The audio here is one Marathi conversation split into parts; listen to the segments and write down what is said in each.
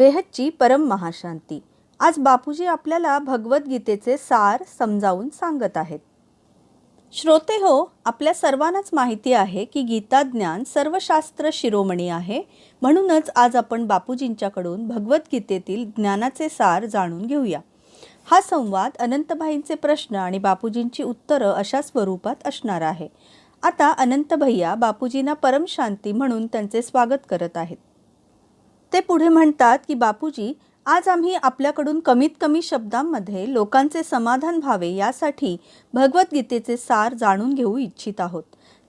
बेहदची परम महाशांती. आज बापूजी आपल्याला भगवद्गीतेचे सार समजावून सांगत आहेत. श्रोते हो आपल्या सर्वांनाच माहिती आहे की गीता ज्ञान सर्वशास्त्र शिरोमणी आहे. म्हणूनच आज आपण बापूजींच्याकडून भगवद्गीतेतील ज्ञानाचे सार जाणून घेऊया. हा संवाद अनंतभाईंचे प्रश्न आणि बापूजींची उत्तरं अशा स्वरूपात असणार आहे. आता अनंत भैया बापूजींना परम शांती म्हणून त्यांचे स्वागत करत आहेत. ते पुढे म्हणतात की बापूजी आज आम्ही आपल्याकडून कमीत कमी शब्दांमध्ये लोकांचे समाधान व्हावे यासाठी भगवद्गीतेचे सार जाणून घेऊ इच्छित आहोत.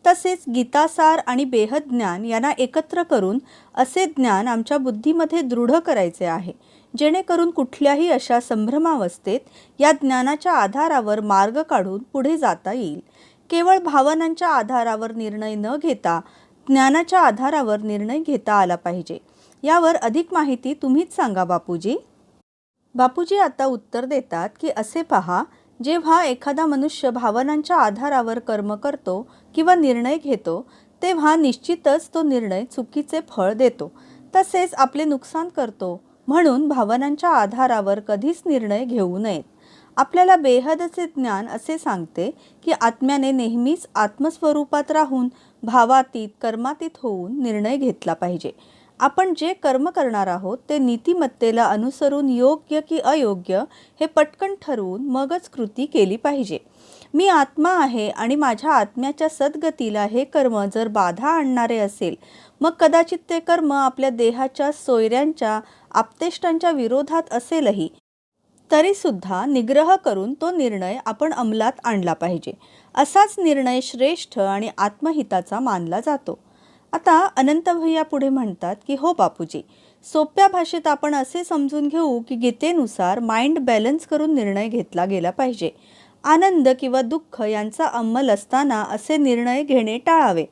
तसेच गीतासार आणि बेहद ज्ञान यांना एकत्र करून असे ज्ञान आमच्या बुद्धीमध्ये दृढ करायचे आहे. जेणेकरून कुठल्याही अशा संभ्रमावस्थेत या ज्ञानाच्या आधारावर मार्ग काढून पुढे जाता येईल. केवळ भावनांच्या आधारावर निर्णय न घेता ज्ञानाच्या आधारावर निर्णय घेता आला पाहिजे. यावर अधिक माहिती तुम्हीच सांगा बापूजी. बापूजी आता उत्तर देतात की असे पहा जेव्हा एखादा मनुष्य भावनांच्या आधारावर कर्म करतो किंवा निर्णय घेतो तेव्हा निश्चितच तो निर्णय चुकीचे फळ देतो तसेच आपले नुकसान करतो म्हणून भावनांच्या आधारावर कधीच निर्णय घेऊ नयेत. आपल्याला बेहदचे ज्ञान असे सांगते की आत्म्याने नेहमीच आत्मस्वरूपात राहून भावातीत कर्मातीत होऊन निर्णय घेतला पाहिजे. आपण जे कर्म करणार आहोत ते नीतिमत्तेला अनुसरून योग्य की अयोग्य हे पटकन ठरवून मगच कृती केली पाहिजे. मी आत्मा आहे आणि माझ्या आत्म्याच्या सद्गतीला हे कर्म जर बाधा आणणारे असेल मग कदाचित ते कर्म आपल्या देहाच्या सोयऱ्यांच्या आपतेष्टांच्या विरोधात असेलही. तरीसुद्धा निग्रह करून तो निर्णय आपण अंमलात आणला पाहिजे. असाच निर्णय श्रेष्ठ आणि आत्महिताचा मानला जातो. आता अनंत भैया पुढे म्हणतात की हो बापूजी सोप्या भाषेत आपण असे समजून घेऊ की गीतेनुसार माइंड बॅलन्स करून निर्णय घेतला गेला पाहिजे. आनंद किंवा दुःख यांचा अंमल असताना असे निर्णय घेणे टाळावे.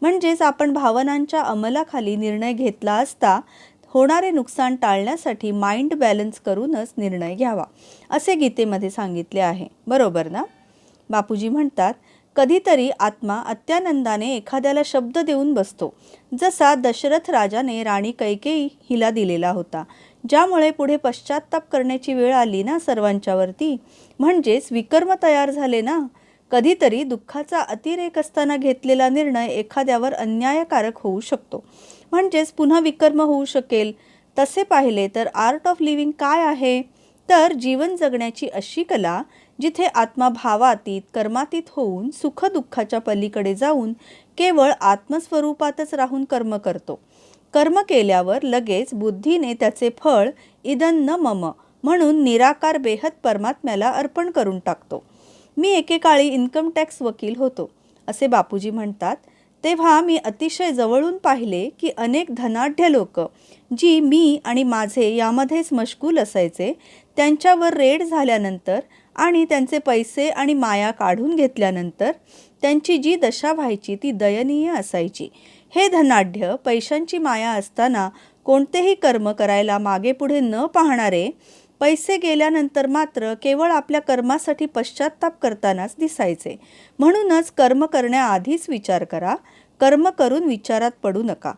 म्हणजेच आपण भावनांच्या अंमलाखाली निर्णय घेतला असता होणारे नुकसान टाळण्यासाठी माइंड बॅलन्स करूनच निर्णय घ्यावा. असे गीतेमध्ये सांगितले आहे. बरोबर ना? बापूजी म्हणतात कधीतरी आत्मा अत्यानंदाने एखाद्याला शब्द देऊन बसतो. जसा दशरथ राजाने राणी कैकेयी हिला दिलेला होता. ज्यामुळे पुढे पश्चाताप करण्याची वेळ आली ना सर्वांच्यावरती? म्हणजेच विकर्म तयार झाले ना? कधीतरी दुःखाचा अतिरेक असताना घेतलेला निर्णय एखाद्यावर अन्यायकारक होऊ शकतो. म्हणजेच पुन्हा विकर्म होऊ शकेल. तसे पाहिले तर आर्ट ऑफ लिव्हिंग काय आहे? तर जीवन जगण्याची अशी कला जिथे आत्मा भावातीत कर्मातीत होऊन सुखदुःखाच्या पलीकडे जाऊन केवळ आत्मस्वरूपातच राहून कर्म करतो. कर्म केल्यावर लगेच बुद्धीने त्याचे फळ इदन न मम म्हणून निराकार बेहद परमात्म्याला अर्पण करून टाकतो. मी एकेकाळी इन्कम टॅक्स वकील होतो असे बापूजी म्हणतात. तेव्हा मी अतिशय जवळून पाहिले की अनेक धनाढ्य लोक जी मी आणि माझे यामध्येच मशगूल असायचे त्यांच्यावर रेड झाल्यानंतर आणि त्यांचे पैसे आणि माया काढून घेतल्यानंतर त्यांची जी दशा व्हायची ती दयनीय असायची. हे धनाढ्य पैशांची माया असताना कोणतेही कर्म करायला मागे पुढे न पाहणारे पैसे गेल्यानंतर मात्र केवळ आपल्या कर्मासाठी पश्चाताप करतानाच दिसायचे. म्हणूनच कर्म करण्याआधीच विचार करा कर्म करून विचारात पडू नका.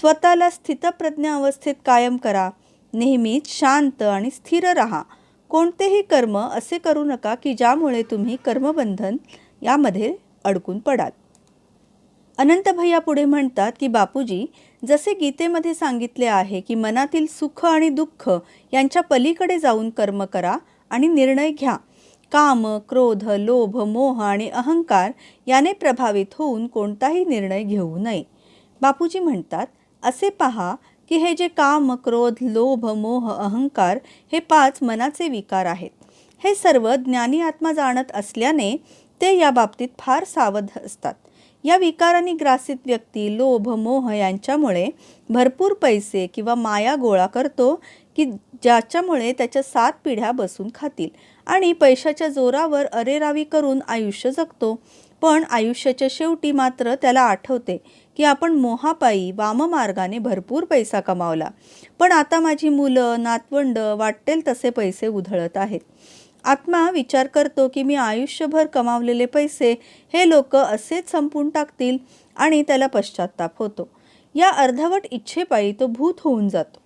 स्वतःला स्थितप्रज्ञ अवस्थेत कायम करा. नेहमीच शांत आणि स्थिर राहा. कोणतेही कर्म असे करू नका की ज्यामुळे तुम्ही कर्मबंधन यामध्ये अडकून पडाल. अनंत भैया पुढे म्हणतात की बापूजी जसे गीतेमध्ये सांगितले आहे की मनातील सुख आणि दुःख यांच्या पलीकडे जाऊन कर्म करा आणि निर्णय घ्या. काम क्रोध लोभ मोह आणि अहंकार याने प्रभावित होऊन कोणताही निर्णय घेऊ नये. बापूजी म्हणतात असे पहा की हे जे काम क्रोध लोभ मोह अहंकार हे पाच मनाचे विकार आहेत. हे सर्व ज्ञानी आत्मा जाणत असल्याने ते या बाबतीत फार सावध असतात. या विकारांनी ग्रासित व्यक्ती लोभ मोह यांच्यामुळे भरपूर पैसे किंवा माया गोळा करतो की ज्याच्यामुळे त्याच्या सात पिढ्या बसून खातील आणि पैशाच्या जोरावर अरेरावी करून आयुष्य जगतो. पण आयुष्याच्या शेवटी मात्र त्याला आठवते की आपण मोहापायी वाममार्गाने भरपूर पैसा कमावला. पण आता माझी मुलं नातवंड वाटेल तसे पैसे उधळत आहेत. आत्मा विचार करतो की मी आयुष्यभर कमावलेले पैसे हे लोक असेच संपून टाकतील आणि त्याला पश्चाताप होतो. या अर्धवट इच्छेपायी तो भूत होऊन जातो.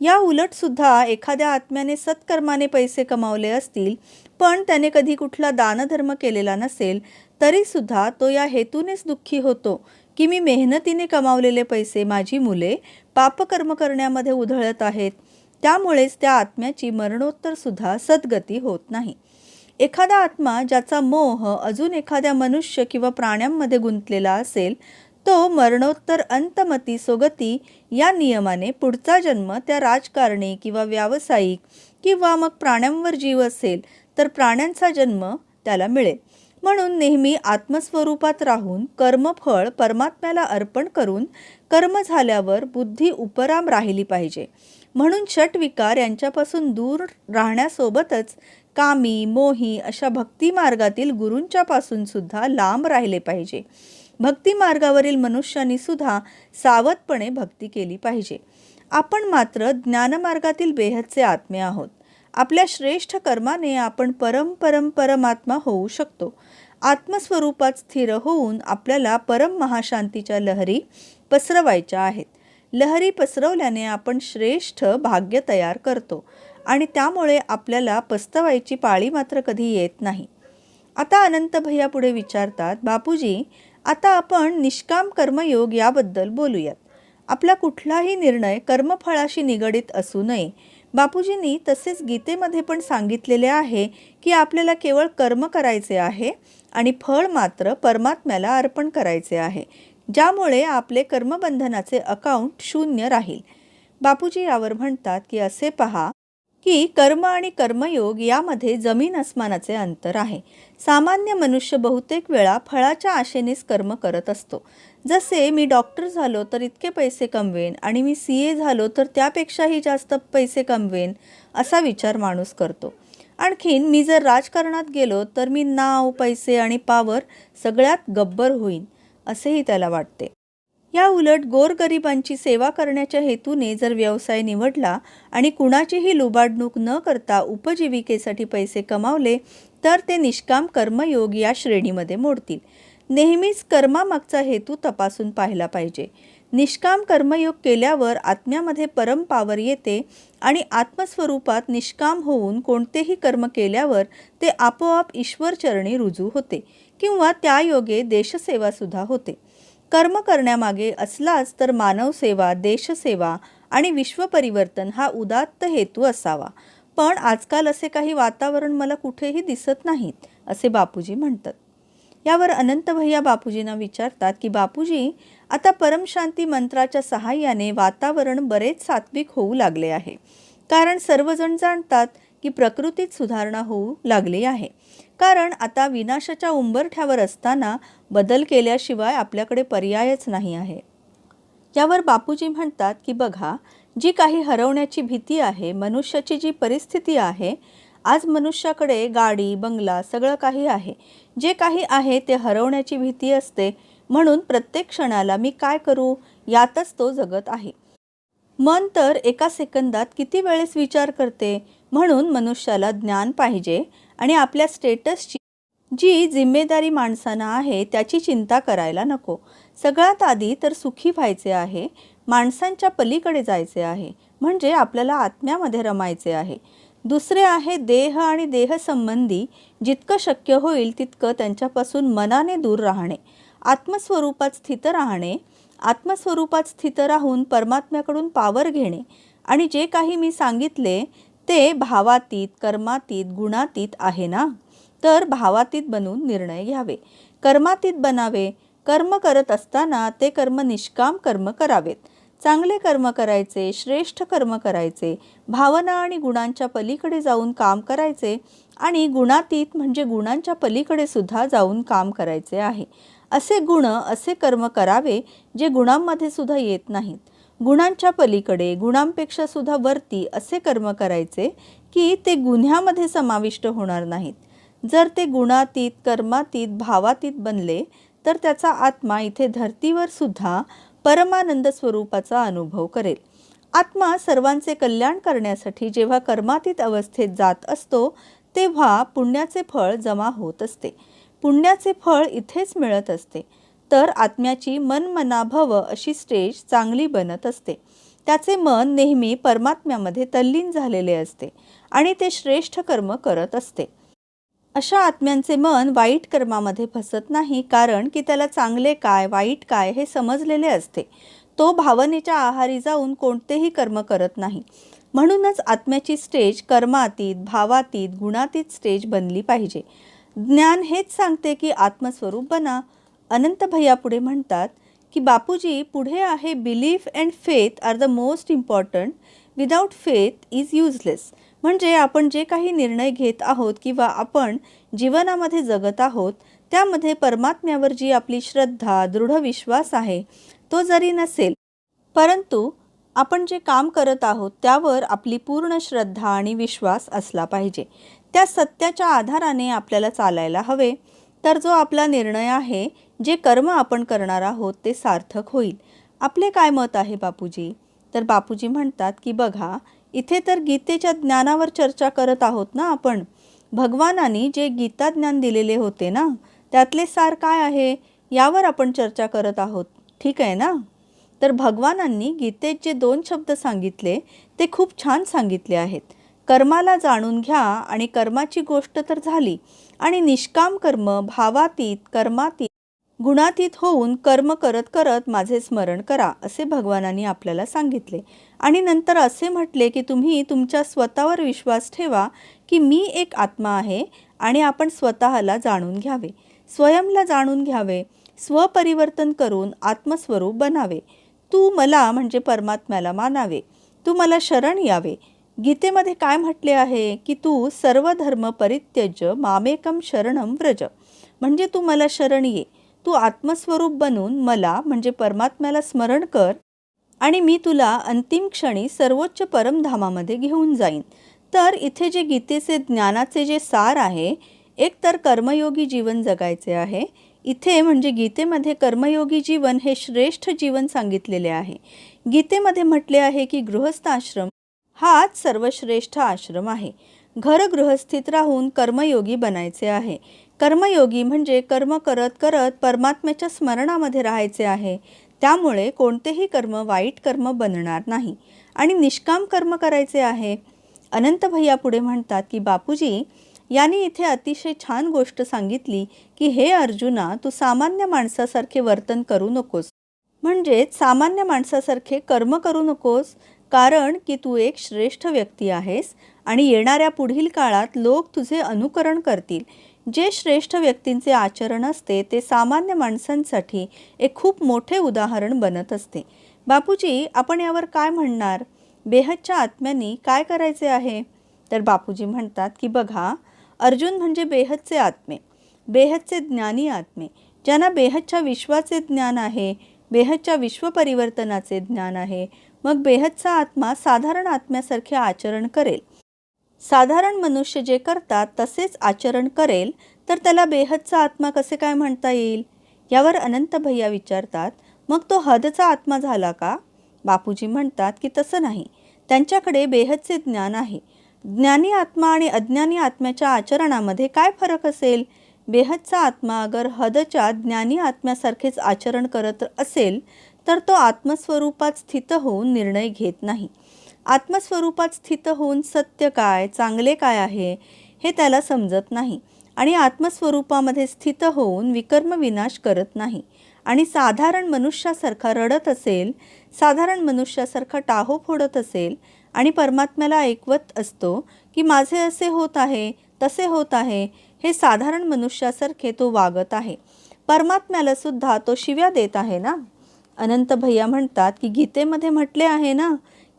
या उलटसुद्धा एखाद्या आत्म्याने सत्कर्माने पैसे कमावले असतील पण त्याने कधी कुठला दानधर्म केलेला नसेल तरीसुद्धा तो या हेतूनेच दुःखी होतो की मी मेहनतीने कमावलेले पैसे माझी मुले पापकर्म करण्यामध्ये उधळत आहेत. त्यामुळेच त्या आत्म्याची मरणोत्तरसुद्धा सद्गती होत नाही. एखादा आत्मा ज्याचा मोह अजून एखाद्या मनुष्य किंवा प्राण्यांमध्ये गुंतलेला असेल तो मरणोत्तर अंतमती सोगती या नियमाने पुढचा जन्म त्या राजकारणी किंवा व्यावसायिक किंवा मग प्राण्यांवर जीव असेल तर प्राण्यांचा जन्म त्याला मिळेल. म्हणून नेहमी आत्मस्वरूपात राहून कर्मफळ परमात्म्याला अर्पण करून कर्म झाल्यावर बुद्धी उपराम राहिली पाहिजे. म्हणून षटविकार यांच्यापासून दूर राहण्यासोबतच कामी मोही अशा भक्तिमार्गातील गुरूंच्यापासून सुद्धा लांब राहिले पाहिजे. भक्तिमार्गावरील मनुष्यांनी सुद्धा सावधपणे भक्ती केली पाहिजे. आपण मात्र ज्ञानमार्गातील बेहदचे आत्मे आहोत. आपल्या श्रेष्ठ कर्माने आपण परम परम परमात्मा होऊ शकतो. आत्मस्वरूपात स्थिर होऊन आपल्याला परम महाशांतीच्या लहरी पसरवायच्या आहेत. लहरी पसरवल्याने आपण श्रेष्ठ भाग्य तयार करतो आणि त्यामुळे आपल्याला पस्तवायची पाळी मात्र कधी येत नाही. आता अनंत भैया पुढे विचारतात बापूजी आता आपण निष्काम कर्मयोग याबद्दल बोलूयात. आपला कुठलाही निर्णय कर्मफळाशी निगडित असू नये. बापूजींनी तसेच गीतेमध्ये पण सांगितलेले आहे की आपल्याला केवळ कर्म करायचे आहे आणि फळ मात्र परमात्म्याला अर्पण करायचे आहे ज्यामुळे आपले कर्मबंधनाचे अकाउंट शून्य राहील. बापूजी यावर म्हणतात की असे पहा की कर्म आणि कर्मयोग यामध्ये जमीन अस्मानाचे अंतर आहे. सामान्य मनुष्य बहुतेक वेळा फळाच्या आशेनेच कर्म करत असतो. जसे मी डॉक्टर झालो तर इतके पैसे कमवेन आणि मी सी ए झालो तर त्यापेक्षाही जास्त पैसे कमवेन असा विचार माणूस करतो. आणखीन मी जर राजकारणात गेलो तर मी नाव पैसे आणि पावर सगळ्यात गब्बर होईन असेही त्याला वाटते. या उलट गोरगरिबांची सेवा करण्याच्या हेतूने जर व्यवसाय निवडला आणि कुणाचीही लुबाडणूक न करता उपजीविकेसाठी पैसे कमावले तर ते निष्काम कर्मयोग या श्रेणीमध्ये मोडतील. नेहमीच कर्मामागचा हेतू तपासून पाहिला पाहिजे. निष्काम कर्मयोग केल्यावर आत्म्यामध्ये परम पावर येते आणि आत्मस्वरूपात निष्काम होऊन कोणतेही कर्म केल्यावर ते आपोआप ईश्वरचरणी रुजू होते किंवा त्या योगे देशसेवासुद्धा होते. कर्म करण्यामागे असलाच तर मानवसेवा देशसेवा आणि विश्वपरिवर्तन हा उदात्त हेतू असावा. पण आजकाल असे काही वातावरण मला कुठेही दिसत नाहीत असे बापूजी म्हणतात. यावर अनंत भैया बापूजींना विचारतात की बापूजी आता परमशांती मंत्राच्या सहाय्याने वातावरण बरेच सात्विक होऊ लागले आहे. कारण सर्वजण जाणतात की प्रकृतीत सुधारणा होऊ लागली आहे. कारण आता विनाशाच्या उंबरठ्यावर असताना बदल केल्याशिवाय आपल्याकडे पर्यायच नाही आहे. यावर बापूजी म्हणतात की बघा जी काही हरवण्याची भीती आहे मनुष्याची जी परिस्थिती आहे आज मनुष्याकडे गाडी बंगला सगळं काही आहे. जे काही आहे ते हरवण्याची भीती असते. म्हणून प्रत्येक क्षणाला मी काय करू? यातच तो जगत आहे. मन तर एका सेकंदात किती वेळेस विचार करते? म्हणून मनुष्याला ज्ञान पाहिजे आणि आपल्या स्टेटसची जी जिम्मेदारी माणसांना आहे त्याची चिंता करायला नको. सगळ्यात आधी तर सुखी व्हायचे आहे. माणसांच्या पलीकडे जायचे आहे. म्हणजे आपल्याला आत्म्यामध्ये रमायचे आहे. दुसरे आहे देह आणि देहसंबंधी. जितकं शक्य होईल तितकं त्यांच्यापासून मनाने दूर राहणे. आत्मस्वरूपात स्थित राहणे. आत्मस्वरूपात स्थित राहून परमात्म्याकडून पावर घेणे. आणि जे काही मी सांगितले ते भावातीत कर्मातीत गुणातीत आहे ना? तर भावातीत बनून निर्णय घ्यावे. कर्मातीत बनावे. कर्म करत असताना ते कर्म निष्काम कर्म करावेत. चांगले कर्म करायचे श्रेष्ठ कर्म करायचे भावना आणि गुणांच्या पलीकडे जाऊन काम करायचे आणि गुणातीत म्हणजे गुणांच्या पलीकडे सुद्धा जाऊन काम करायचे आहे. असे गुण असे कर्म करावे जे गुणांमध्ये सुद्धा येत नाहीत. गुणांच्या पलीकडे गुणांपेक्षा सुद्धा वरती असे कर्म करायचे की ते गुन्ह्यामध्ये समाविष्ट होणार नाहीत. जर ते गुणातीत कर्मातीत भावातीत बनले तर त्याचा आत्मा इथे धर्तीवर सुद्धा परमानंद स्वरूपाचा अनुभव करेल. आत्मा सर्वांचे कल्याण करण्यासाठी जेव्हा कर्मातीत अवस्थेत जात असतो तेव्हा पुण्याचे फळ जमा होत असते. पुण्याचे फळ इथेच मिळत असते. तर आत्म्याची मनमनाभव अशी स्टेज चांगली बनत असते. त्याचे मन नेहमी परमात्म्यामध्ये तल्लीन झालेले असते आणि ते श्रेष्ठ कर्म करत असते. अशा आत्म्यांचे मन वाईट कर्मामध्ये फसत नाही कारण की त्याला चांगले काय वाईट काय हे समजलेले असते. तो भावनेच्या आहारी जाऊन कोणतेही कर्म करत नाही. म्हणूनच आत्म्याची स्टेज कर्मातीत भावातीत गुणातीत स्टेज बनली पाहिजे. ज्ञान हेच सांगते की आत्मस्वरूप बना. अनंत भैया पुढे म्हणतात की बापूजी पुढे आहे belief and faith are the most important without faith is useless म्हणजे आपण जे काही निर्णय घेत आहोत किंवा आपण जीवनामध्ये जगत आहोत त्यामध्ये परमात्म्यावर जी आपली श्रद्धा दृढ विश्वास आहे तो जरी नसेल परंतु आपण जे काम करत आहोत त्यावर आपली पूर्ण श्रद्धा आणि विश्वास असला पाहिजे. त्या सत्याच्या आधाराने आपल्याला चालायला हवे. तर जो आपला निर्णय आहे जे कर्म आपण करणार आहोत ते सार्थक होईल. आपले काय मत आहे बापूजी? तर बापूजी म्हणतात की बघा इथे तर गीतेच्या ज्ञानावर चर्चा करत आहोत ना आपण. भगवानाने जे गीता ज्ञान दिलेले होते ना त्यातले सार काय आहे यावर आपण चर्चा करत आहोत. ठीक आहे ना? तर भगवानांनी गीतेत जे दोन शब्द सांगितले ते खूप छान सांगितले आहेत. कर्माला जाणून घ्या आणि कर्माची गोष्ट तर झाली. आणि निष्काम कर्म भावातीत कर्मातीत गुणातीत होऊन कर्म करत करत माझे स्मरण करा असे भगवानांनी आपल्याला सांगितले. आणि नंतर असे म्हटले की तुम्ही तुमच्या स्वतःवर विश्वास ठेवा की मी एक आत्मा आहे आणि आपण स्वतःला जाणून घ्यावे. स्वयंला जाणून घ्यावे स्वपरिवर्तन करून आत्मस्वरूप बनावे. तू मला म्हणजे परमात्म्याला मानावे. तू मला शरण यावे. गीतेमध्ये काय म्हटले आहे की तू सर्व धर्म परित्यज मामेकम शरणम व्रज. म्हणजे तू मला शरण ये. तू आत्मस्वरूप बनून मला म्हणजे परमात्म्याला स्मरण कर आणि मी तुला अंतिम क्षणी सर्वोच्च परमधामामध्ये घेऊन जाईन. तर इथे जे गीतेचे ज्ञानाचे जे सार आहे एक तर कर्मयोगी जीवन जगायचे आहे. इथे म्हणजे गीतेमध्ये कर्मयोगी जीवन हे श्रेष्ठ जीवन सांगितलेले आहे. गीतेमध्ये म्हटले आहे की गृहस्थ आश्रम हाच सर्वश्रेष्ठ आश्रम आहे. घर गृहस्थित राहून कर्मयोगी बनायचे आहे. कर्मयोगी म्हणजे कर्म करत करत परमात्म्याच्या स्मरणामध्ये राहायचे आहे. त्यामुळे कोणतेही कर्म वाईट कर्म बनणार नाही. आणि निष्काम कर्म करायचे आहे. अनंत भैया पुढे म्हणतात की बापूजी यांनी इथे अतिशय छान गोष्ट सांगितली की हे अर्जुना तू सामान्य माणसासारखे वर्तन करू नकोस. म्हणजेच सामान्य माणसासारखे कर्म करू नकोस. कारण की तू एक श्रेष्ठ व्यक्ती आहेस आणि येणाऱ्या पुढील काळात लोक तुझे अनुकरण करतील. जे श्रेष्ठ व्यक्तींचे आचरण असते ते सामान्य माणसांसाठी एक खूप मोठे उदाहरण बनत असते. बापूजी आपण यावर काय म्हणणार? बेहदच्या आत्म्यांनी काय करायचे आहे? तर बापूजी म्हणतात की बघा अर्जुन म्हणजे बेहदचे आत्मे. बेहदचे ज्ञानी आत्मे. ज्यांना बेहदच्या विश्वाचे ज्ञान आहे बेहदच्या विश्वपरिवर्तनाचे ज्ञान आहे मग बेहदचा आत्मा साधारण आत्म्यासारखे आचरण करेल. साधारण मनुष्य जे करतात तसेच आचरण करेल तर त्याला बेहदचा आत्मा कसे काय म्हणता येईल? यावर अनंत भैया विचारतात मग तो हदचा आत्मा झाला का? बापूजी म्हणतात की तसं नाही. त्यांच्याकडे बेहदचे ज्ञान आहे. ज्ञानी आत्मा आणि अज्ञानी आत्म्याच्या आचरणामध्ये काय फरक असेल? बेहदचा आत्मा अगर हदच्या ज्ञानी आत्म्यासारखेच आचरण करत असेल तर तो आत्मस्वरूपात स्थित होऊन निर्णय घेत नाही. आत्मस्वरूपात स्थित होऊन सत्य काय चांगले काय आहे हे त्याला समजत नाही. आणि आत्मस्वरूपामध्ये स्थित होऊन विकर्म विनाश करत नाही. आणि साधारण मनुष्यासारखा रडत असेल साधारण मनुष्यासारखा टाहो फोडत असेल आणि परमात्म्याला ऐकवत असतो की माझे असे होत आहे तसे होत आहे हे साधारण मनुष्यासारखे तो वागत आहे. परमात्म्याला सुद्धा तो शिव्या देत आहे ना? अनंत भैया म्हणतात की गीतेमध्ये म्हटले आहे ना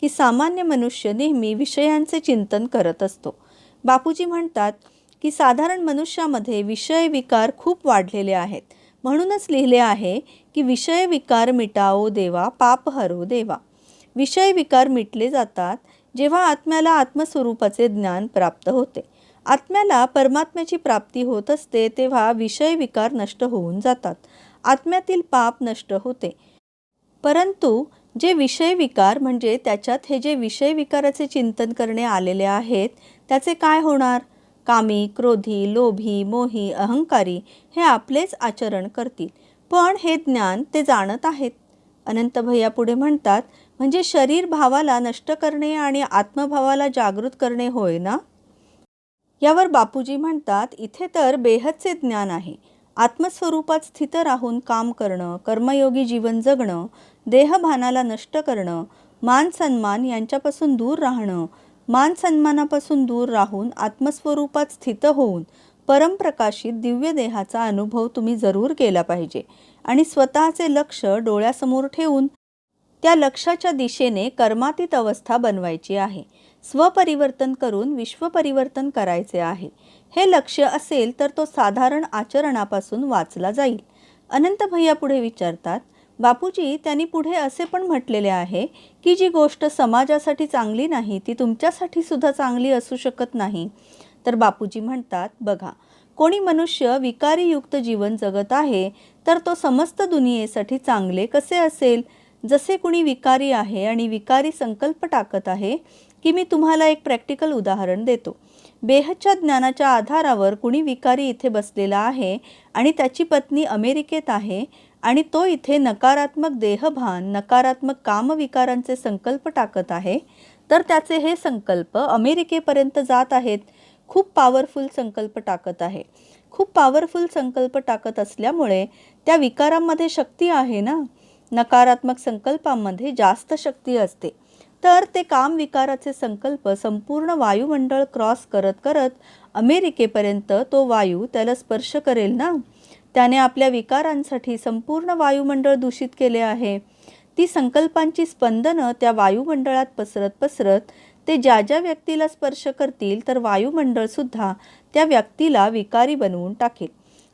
की सामान्य मनुष्य नेहमी विषयांचे चिंतन करत असतो. बापूजी म्हणतात की साधारण मनुष्यामध्ये विषय विकार खूप वाढलेले आहेत. म्हणूनच लिहिले आहे की विषय विकार मिटाओ देवा पाप हरो देवा. विषय विकार मिटले जातात जेव्हा आत्म्याला आत्मस्वरूपाचे ज्ञान प्राप्त होते. आत्म्याला परमात्म्याची प्राप्ती होत असते तेव्हा विषय विकार नष्ट होऊन जातात. आत्म्यातील पाप नष्ट होते. परंतु जे विषय विकार म्हणजे त्याच्यात हे जे विषय विकाराचे चिंतन करणे आलेले आहेत त्याचे काय होणार? कामी क्रोधी लोभी मोही अहंकारी हे आपलेच आचरण करतील. पण हे ज्ञान ते जाणत आहेत. अनंत भैया पुढे म्हणतात म्हणजे शरीर भावाला नष्ट करणे आणि आत्मभावाला जागृत करणे होय ना? यावर बापूजी म्हणतात इथे तर बेहदचे ज्ञान आहे. आत्मस्वरूपात स्थित राहून काम करणं कर्मयोगी जीवन जगणं देहभानाला नष्ट करणं मान सन्मान यांच्यापासून दूर राहणं मान सन्मानापासून दूर राहून आत्मस्वरूपात स्थित होऊन परमप्रकाशित दिव्य देहाचा अनुभव तुम्ही जरूर केला पाहिजे. आणि स्वतःचे लक्ष डोळ्यासमोर ठेवून त्या लक्षाच्या दिशेने कर्मातीत अवस्था बनवायची आहे. स्वपरिवर्तन करून विश्वपरिवर्तन करायचे आहे. हे लक्ष्य असेल तर तो साधारण आचरणापासून वाचला जाईल. अनंत भैया पुढे विचारतात बापूजी त्यांनी पुढे असे पण म्हटलेले आहे की जी गोष्ट समाजासाठी चांगली नाही ती तुमच्यासाठी सुद्धा चांगली असू शकत नाही. तर बापूजी म्हणतात बघा कोणी मनुष्य विकारीयुक्त जीवन जगत आहे तर तो समस्त दुनियेसाठी चांगले कसे असेल? जसे कुणी विकारी आहे आणि विकारी संकल्प टाकत आहे की मी तुम्हाला एक प्रॅक्टिकल उदाहरण देतो. बेहच्या ज्ञानाच्या आधारावर कुणी विकारी इथे बसलेला आहे आणि त्याची पत्नी अमेरिकेत आहे आणि तो इथे नकारात्मक देहभान नकारात्मक कामविकारांचे संकल्प टाकत आहे तर त्याचे हे संकल्प अमेरिकेपर्यंत जात आहेत खूप पॉवरफुल संकल्प टाकत आहे. खूप पॉवरफुल संकल्प टाकत असल्यामुळे त्या विकारांमध्ये शक्ती आहे ना? नकारात्मक संकल्पांमध्ये जास्त शक्ती असते. तर ते काम विकाराचे संकल्प संपूर्ण वायुमंडळ क्रॉस करत करत अमेरिकेपर्यंत तो वायू त्याला स्पर्श करेल ना? त्याने आपल्या विकारांसाठी संपूर्ण वायुमंडळ दूषित केले आहे. ती संकल्पांची स्पंदनं त्या वायुमंडळात पसरत पसरत ते ज्या ज्या व्यक्तीला स्पर्श करतील तर वायुमंडळसुद्धा त्या व्यक्तीला विकारी बनवून टाकेल.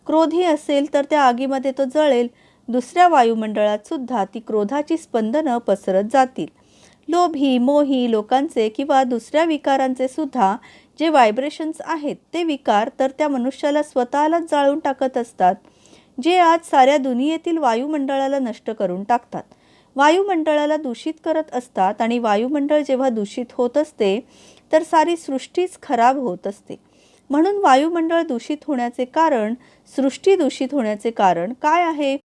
क्रोधी असेल तर त्या आगीमध्ये तो जळेल. दुसऱ्या वायुमंडळात सुद्धा ती क्रोधाची स्पंदनं पसरत जातील. लोभी मोही लोकांचे किंवा दुसऱ्या विकारांचे सुद्धा जे व्हायब्रेशन्स आहेत ते विकार तर त्या मनुष्याला स्वतःलाच जाळून टाकत असतात जे आज साऱ्या दुनियेतील वायुमंडळाला नष्ट करून टाकतात. वायुमंडळाला दूषित करत असतात आणि वायुमंडळ जेव्हा दूषित होत असते तर सारी सृष्टीच खराब होत असते. म्हणून वायुमंडळ दूषित होण्याचे कारण सृष्टी दूषित होण्याचे कारण काय आहे?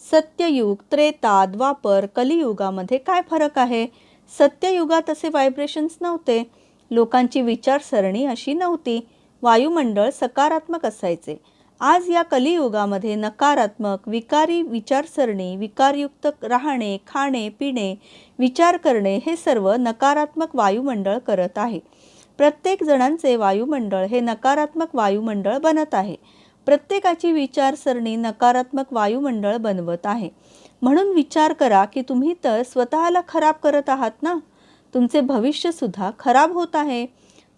सत्ययुग त्रेता द्वापर कलियुगामध्ये काय फरक आहे? सत्ययुगात असे व्हायब्रेशन्स नव्हते. लोकांची विचारसरणी अशी नव्हती. वायुमंडळ सकारात्मक असायचे. आज या कलियुगामध्ये नकारात्मक विकारी विचारसरणी विकारयुक्त राहणे खाणे पिणे विचार करणे हे सर्व नकारात्मक वायुमंडळ करत आहे. प्रत्येक जणांचे वायुमंडळ हे नकारात्मक वायुमंडळ बनत आहे. प्रत्येकाची विचारसरणी नकारात्मक वायुमंडळ बनवत आहे. म्हणून विचार करा की तुम्ही तर स्वतःला खराब करत आहात ना? तुमचे भविष्यसुद्धा खराब होत आहे.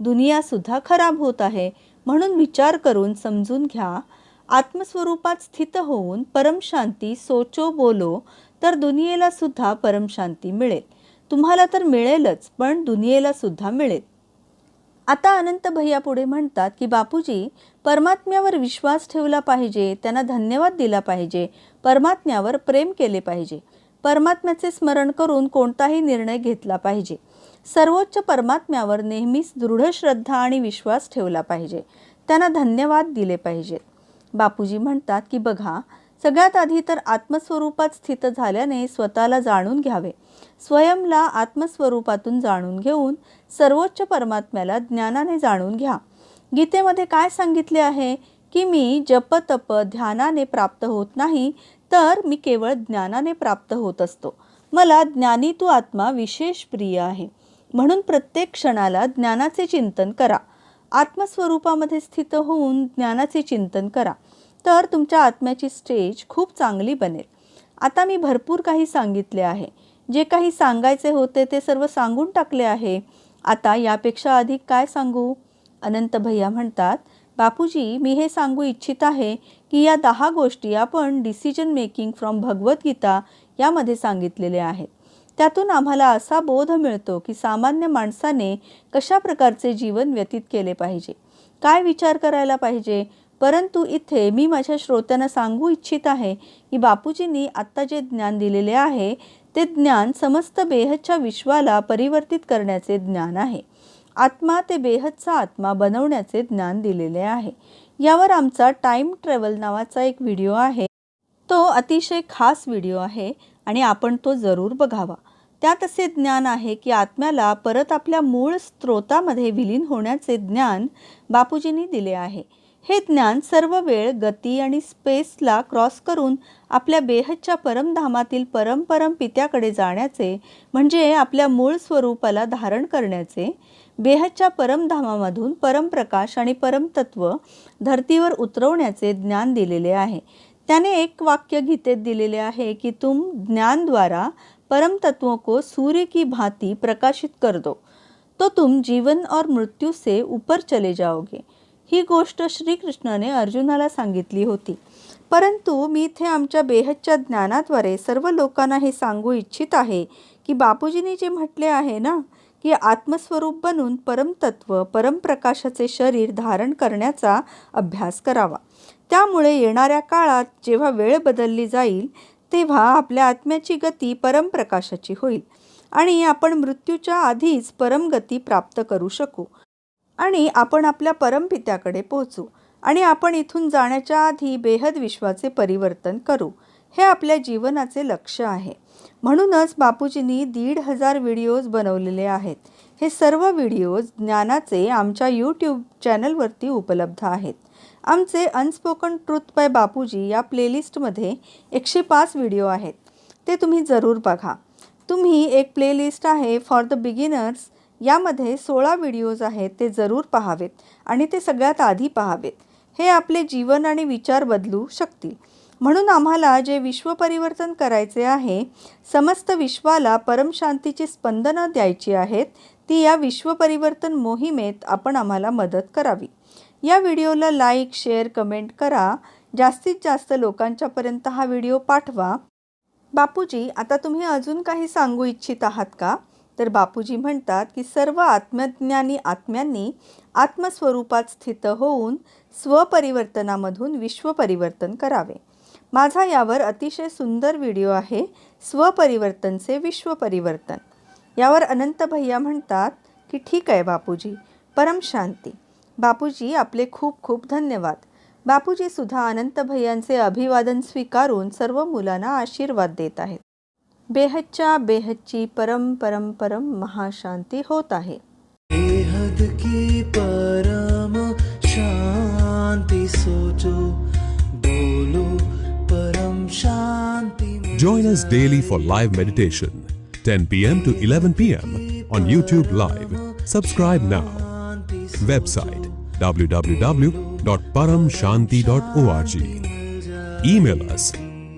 दुनियासुद्धा खराब होत आहे. म्हणून विचार करून समजून घ्या. आत्मस्वरूपात स्थित होऊन परमशांती सोचो बोलो तर दुनियेला सुद्धा परमशांती मिळेल. तुम्हाला तर मिळेलच पण दुनियेला सुद्धा मिळेल. आता अनंत भैया पुढे म्हणतात की बापूजी परमात्म्यावर विश्वास ठेवला पाहिजे त्यांना धन्यवाद दिला पाहिजे. परमात्म्यावर प्रेम केले पाहिजे. परमात्म्याचे स्मरण करून कोणताही निर्णय घेतला पाहिजे. सर्वोच्च परमात्म्यावर नेहमीच दृढ श्रद्धा आणि विश्वास ठेवला पाहिजे. त्यांना धन्यवाद दिले पाहिजेत बापूजी म्हणतात की बघा सगळ्यात आधी तर आत्मस्वरूपात स्थित झाल्याने स्वतःला जाणून घ्यावे. स्वयंला आत्मस्वरूपातून जाणून घेऊन सर्वोच्च परमात्म्याला ज्ञानाने जाणून घ्या. गीतेमध्ये काय सांगितले आहे? की मी जप तप ध्यानाने प्राप्त होत नाही तर मी केवळ ज्ञानाने प्राप्त होत असतो. मला ज्ञानी तू आत्मा विशेष प्रिय आहे. म्हणून प्रत्येक क्षणाला ज्ञानाचे चिंतन करा. आत्मस्वरूपामध्ये स्थित होऊन ज्ञानाचे चिंतन करा. तर तुमच्या आत्म्याची स्टेज खूप चांगली बनेल. आता मी भरपूर काही सांगितले आहे. जे काही सांगायचे होते ते सर्व सांगून टाकले आहे. आता यापेक्षा अधिक काय सांगू? अनंत भैया म्हणतात बापूजी मी हे सांगू इच्छित आहे की या दहा गोष्टी आपण डिसिजन मेकिंग फ्रॉम भगवद्गीता यामध्ये सांगितलेले आहेत. त्यातून आम्हाला असा बोध मिळतो की सामान्य माणसाने कशा प्रकारचे जीवन व्यतीत केले पाहिजे? काय विचार करायला पाहिजे? परंतु इथे मी माझ्या श्रोत्यांना सांगू इच्छित आहे की बापूजींनी आत्ता जे ज्ञान दिलेले आहे ते ज्ञान समस्त बेहच्या विश्वाला परिवर्तित करण्याचे ज्ञान आहे. आत्मा ते बेहदचा आत्मा बनवण्याचे ज्ञान दिलेले आहे. यावर आमचा टाईम ट्रॅव्हल नावाचा एक व्हिडिओ आहे. तो अतिशय खास व्हिडिओ आहे आणि आपण तो जरूर बघावा. त्यात असे ज्ञान आहे की आत्म्याला परत आपल्या मूळ स्त्रोतामध्ये विलीन होण्याचे ज्ञान बापूजींनी दिले आहे. हे ज्ञान सर्व वेळ गती आणि स्पेसला क्रॉस करून आपल्या बेहदच्या परमधामातील परमपरम पित्याकडे जाण्याचे म्हणजे आपल्या मूळ स्वरूपाला धारण करण्याचे बेहदच्या परमधामामधून परमप्रकाश आणि परमतत्व धर्तीवर उतरवण्याचे ज्ञान दिलेले आहे. त्याने एक वाक्य गीतेत दिलेले आहे की तुम ज्ञानद्वारा परम को सूर्य की भांति प्रकाशित कर दो तो तुम जीवन और मृत्यू से ऊपर चले जाओगे. ही गोष्ट श्रीकृष्णाने अर्जुनाला सांगितली होती. परंतु मी इथे आमच्या बेहदच्या ज्ञानाद्वारे सर्व लोकांना हे सांगू इच्छित आहे की बापूजींनी जे म्हटले आहे ना की आत्मस्वरूप बनून परमतत्व परमप्रकाशाचे शरीर धारण करण्याचा अभ्यास करावा. त्यामुळे येणाऱ्या काळात जेव्हा वेळ बदलली जाईल तेव्हा आपल्या आत्म्याची गती परमप्रकाशाची होईल आणि आपण मृत्यूच्या आधीच परमगती प्राप्त करू शकू. आणि आपण आपल्या परमपित्याकडे पोहोचू आणि आपण इथून जाण्याच्या आधी बेहद विश्वाचे परिवर्तन करू. हे आपल्या जीवनाचे लक्ष आहे. म्हणूनच बापूजींनी दीड हजार व्हिडिओज बनवलेले आहेत. हे सर्व व्हिडिओज ज्ञानाचे आमच्या यूट्यूब चॅनलवरती उपलब्ध आहेत. आमचे अनस्पोकन ट्रूथ बाय बापूजी या प्लेलिस्टमध्ये एकशे पाच व्हिडिओ आहेत. ते तुम्ही जरूर बघा. तुम्ही एक प्लेलिस्ट आहे फॉर द बिगिनर्स यामध्ये सोळा व्हिडिओज आहेत ते जरूर पाहावेत आणि ते सगळ्यात आधी पाहावेत. हे आपले जीवन आणि विचार बदलू शकतील. म्हणून आम्हाला जे विश्व परिवर्तन करायचे आहे समस्त विश्वाला परमशांतीची स्पंदनं द्यायची आहेत ती या विश्व परिवर्तन मोहिमेत आपण आम्हाला मदत करावी. या व्हिडिओला लाईक शेअर कमेंट करा. जास्तीत जास्त लोकांच्यापर्यंत हा व्हिडिओ पाठवा. बापूजी आता तुम्ही अजून काही सांगू इच्छित आहात का? तर बापूजी म्हणतात की सर्व आत्मज्ञानी आत्म्यांनी आत्मस्वरूपात स्थित होऊन स्वपरिवर्तनामधून विश्वपरिवर्तन करावे. माझा यावर अतिशय सुंदर व्हिडिओ आहे स्वपरिवर्तनचे विश्वपरिवर्तन. यावर अनंत भैया म्हणतात की ठीक आहे बापूजी परम शांती. बापूजी आपले खूप खूप धन्यवाद. बापूजीसुद्धा अनंत भैयांचे अभिवादन स्वीकारून सर्व मुलांना आशीर्वाद देत आहेत. बेहदच्या बेहदची परम परम परम महाशांती होत आहे बेहद की परम शांति सोचो बोलो परम शांति Join us daily for live meditation, 10 p.m. to 11 p.m. on YouTube Live. Subscribe now. Website www.paramshanti.org. Email us